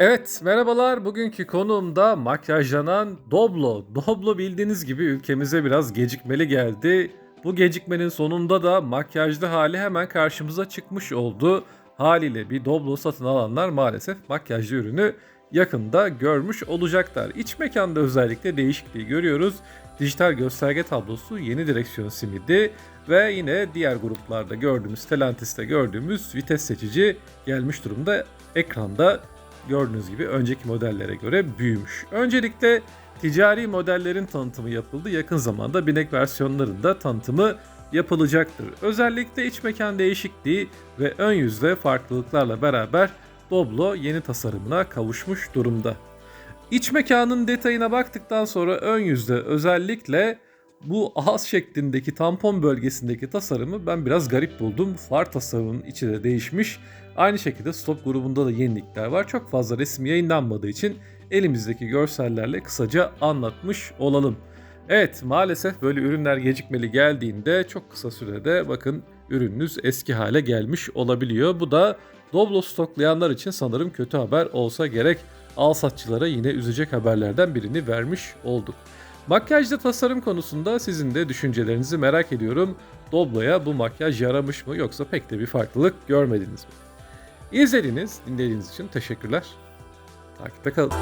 Evet, merhabalar. Bugünkü konuğum da makyajlanan Doblo. Doblo bildiğiniz gibi ülkemize biraz gecikmeli geldi. Bu gecikmenin sonunda da makyajlı hali hemen karşımıza çıkmış oldu. Haliyle bir Doblo satın alanlar maalesef makyajlı ürünü yakında görmüş olacaklar. İç mekanda özellikle değişikliği görüyoruz. Dijital gösterge tablosu yeni direksiyon simidi ve yine diğer gruplarda gördüğümüz Stellantis'te gördüğümüz vites seçici gelmiş durumda ekranda gördüğünüz gibi önceki modellere göre büyümüş. Öncelikle ticari modellerin tanıtımı yapıldı. Yakın zamanda binek versiyonlarında tanıtımı yapılacaktır. Özellikle iç mekan değişikliği ve ön yüzde farklılıklarla beraber Doblo yeni tasarımına kavuşmuş durumda. İç mekanın detayına baktıktan sonra ön yüzde özellikle bu ağız şeklindeki tampon bölgesindeki tasarımı ben biraz garip buldum. Far tasarımının içi de değişmiş. Aynı şekilde stop grubunda da yenilikler var. Çok fazla resim yayınlanmadığı için elimizdeki görsellerle kısaca anlatmış olalım. Evet maalesef böyle ürünler gecikmeli geldiğinde çok kısa sürede bakın ürününüz eski hale gelmiş olabiliyor. Bu da Doblo stoklayanlar için sanırım kötü haber olsa gerek. Al satçılara yine üzecek haberlerden birini vermiş olduk. Makyajda tasarım konusunda sizin de düşüncelerinizi merak ediyorum. Doblo'ya bu makyaj yaramış mı yoksa pek de bir farklılık görmediniz mi? İzlediğiniz, dinlediğiniz için teşekkürler. Takipte kalın.